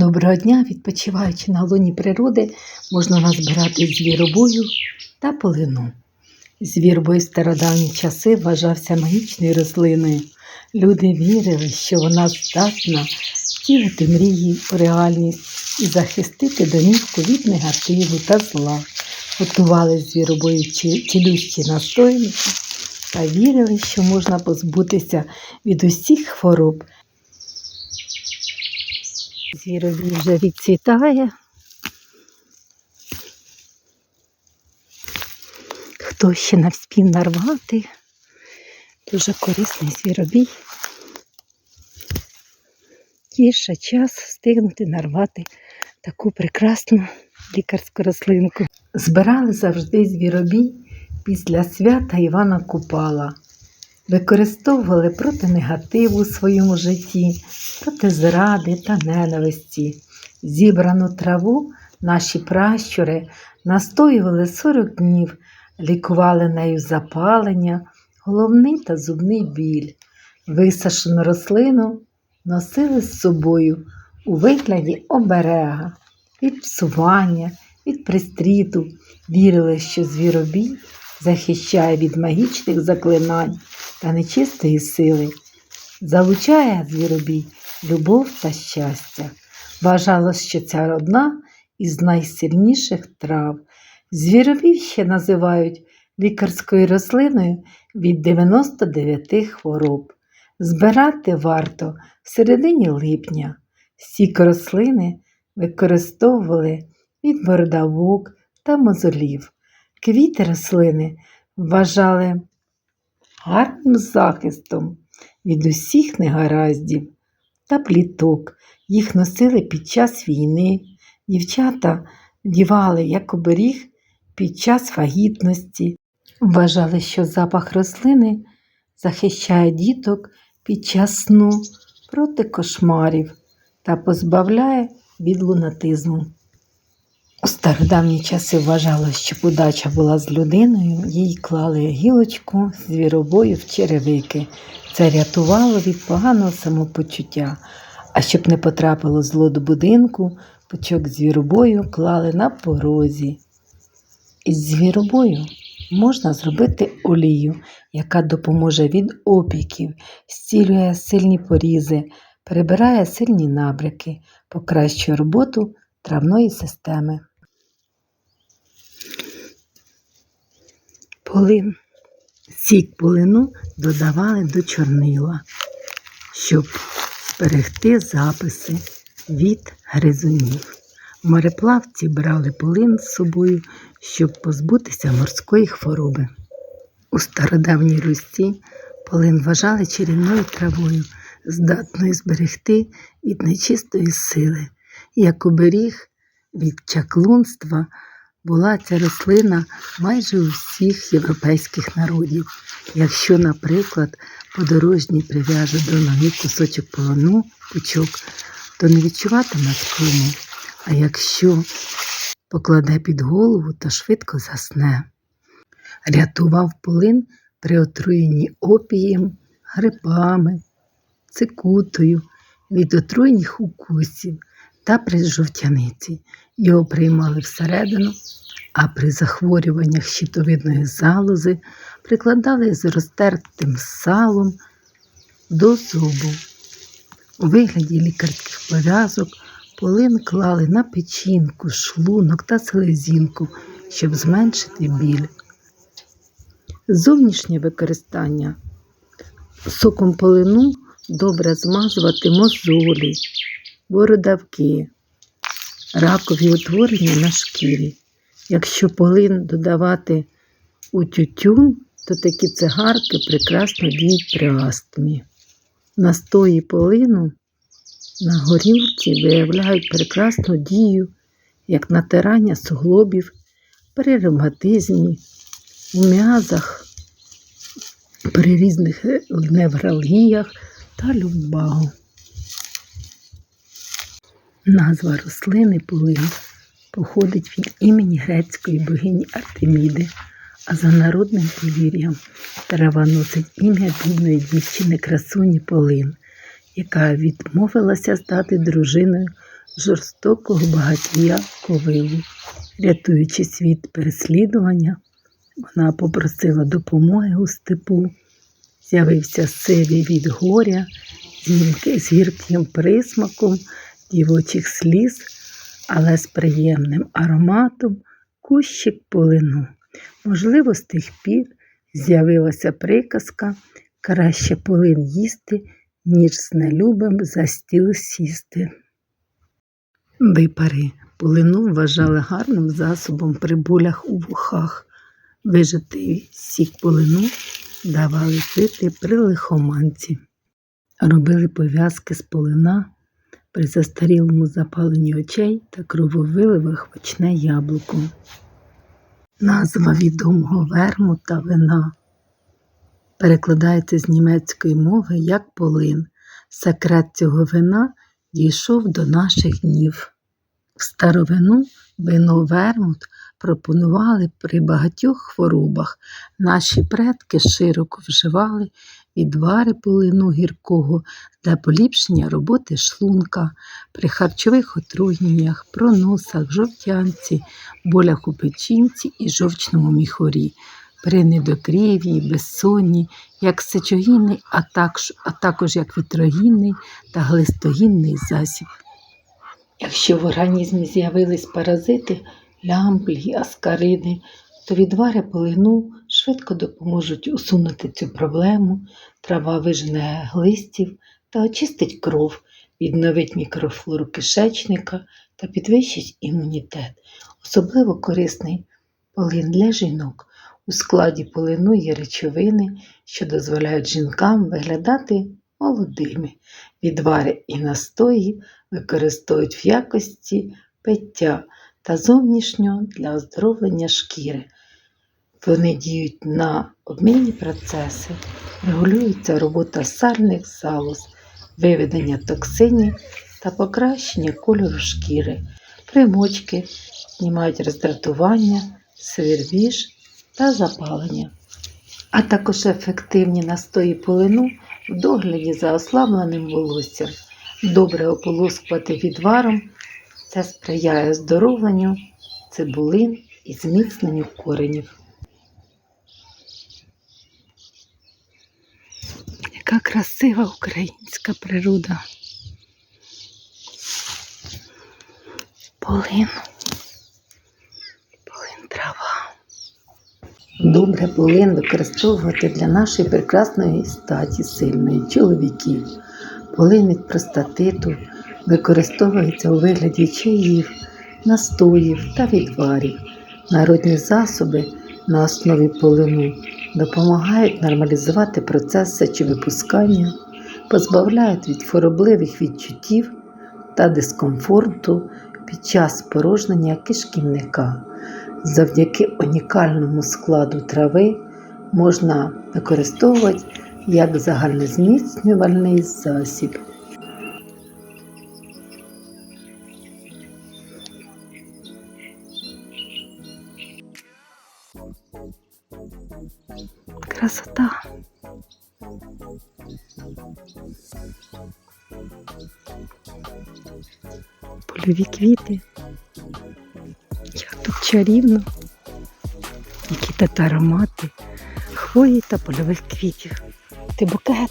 Доброго дня, відпочиваючи на луні природи, можна назбирати звіробою та полину. Звірбой стародавні часи вважався магічною рослиною. Люди вірили, що вона здатна втілити мрії у реальність і захистити домівку від негативу та зла. Готували звіробою цілющі настоянки та вірили, що можна позбутися від усіх хвороб. Звіровій вже відцвітає. Хто ще не нарвати, дуже корисний звіробій. Є час встигнути нарвати таку прекрасну лікарську рослинку. Збирали завжди звіробій після свята Івана Купала. Використовували проти негативу у своєму житті, проти зради та ненависті. Зібрану траву наші пращури настоювали 40 днів, лікували нею запалення, головний та зубний біль. Висушену рослину носили з собою у вигляді оберега, від псування, від пристріту. Вірили, що звіробій захищає від магічних заклинань та нечистої сили. Залучає звіробій любов та щастя. Вважалось, що це одна із найсильніших трав. Звіробій ще називають лікарською рослиною від 99 хвороб. Збирати варто в середині липня. Сік рослини використовували від бородавок та мозолів. Квіти рослини вважали гарним захистом від усіх негараздів та пліток. Їх носили під час війни. Дівчата вдівали як оберіг під час вагітності. Вважали, що запах рослини захищає діток під час сну проти кошмарів та позбавляє від лунатизму. У стародавні часи вважалось, що удача була з людиною, їй клали гілочку звіробою в черевики. Це рятувало від поганого самопочуття. А щоб не потрапило зло до будинку, пучок звіробою клали на порозі. Із звіробою можна зробити олію, яка допоможе від опіків, зцілює сильні порізи, прибирає сильні набряки, покращує роботу травної системи. Полин. Сік полину додавали до чорнила, щоб зберегти записи від гризунів. Мореплавці брали полин з собою, щоб позбутися морської хвороби. У стародавній Русі полин вважали чарівною травою, здатною зберегти від нечистої сили. Як оберіг від чаклунства була ця рослина майже у всіх європейських народів. Якщо, наприклад, подорожній прив'яже до ноги кусочок полону, пучок, то не відчуватиме скруму. А якщо покладе під голову, то швидко засне. Рятував полин при отруєнні опієм, грибами, цикутою, від отруйних укусів та при жовтяниці. Його приймали всередину, а при захворюваннях щитовидної залози прикладали з розтертим салом до зубу. У вигляді лікарських пов'язок полин клали на печінку, шлунок та селезінку, щоб зменшити біль. Зовнішнє використання соком полину добре змазувати мозолі, бородавки, ракові утворення на шкірі. Якщо полин додавати у тютюн, то такі цигарки прекрасно діють при астмі. Настої полину на горілці виявляють прекрасну дію, як натирання суглобів при ревматизмі, у м'язах, при різних невралгіях та люмбагу. Назва рослини полин походить від імені грецької богині Артеміди, а за народним повір'ям трава носить ім'я бідної дівчини красуні Полин, яка відмовилася стати дружиною жорстокого багатія ковилу. Рятуючись від переслідування, вона попросила допомоги у степу. З'явився сивий від горя, з гірким присмаком дівочих сліз, але з приємним ароматом кущик полину. Можливо, з тих пір з'явилася приказка краще полин їсти, ніж з нелюбим за стіл сісти. Випари полину вважали гарним засобом при болях у вухах. Вижатий сік полину давали пити при лихоманці. Робили пов'язки з полина при застарілому запаленні очей та крововиливах очне яблуко. Назва відомого вермута вина перекладається з німецької мови як полин. Секрет цього вина дійшов до наших днів. В старовину вино вермут пропонували при багатьох хворобах. Наші предки широко вживали відвари полину гіркого для поліпшення роботи шлунка при харчових отруєннях, проносах, жовтянці, болях у печінці і жовчному міхорі, при недокрів'ї, безсонні, як сечогінний, а також, а також як вітрогінний та глистогінний засіб. Якщо в організмі з'явились паразити, лямблі, аскариди, то відвари полину швидко допоможуть усунути цю проблему, трава вижене глистів та очистить кров, відновить мікрофлору кишечника та підвищить імунітет. Особливо корисний полин для жінок. У складі полину є речовини, що дозволяють жінкам виглядати молодими. Відвари і настої використовують в якості пиття та зовнішнього для оздоровлення шкіри. Вони діють на обмінні процеси, регулюється робота сальних залоз, виведення токсинів та покращення кольору шкіри, примочки, знімають роздратування, свербіж та запалення, а також ефективні настої полину в догляді за ослабленим волоссям. Добре ополоскувати відваром це сприяє оздоровленню цибулин і зміцненню коренів. Яка красива українська природа. Полин. Полин трава. Добре полин використовувати для нашої прекрасної статі сильної чоловіків. Полин від простатиту використовується у вигляді чаїв, настоїв та відварів. Народні засоби на основі полину допомагають нормалізувати процес сечовипускання, позбавляють від хворобливих відчуттів та дискомфорту під час спорожнення кишківника. Завдяки унікальному складу трави можна використовувати як загальнозміцнювальний засіб. Польові квіти. Як тут чарівно. Які тут аромати хвої та польових квітів. Ти букет,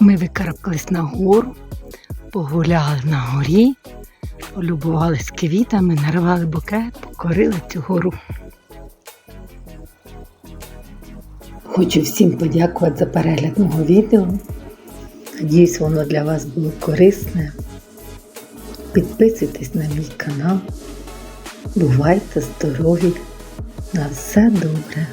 Ми викарабкались на гору, погуляли на горі, полюбувались квітами, нарвали букет, покорили цю гору. Хочу всім подякувати за перегляд мого відео. Надіюсь, воно для вас було корисне. Підписуйтесь на мій канал. Бувайте здорові! На все добре!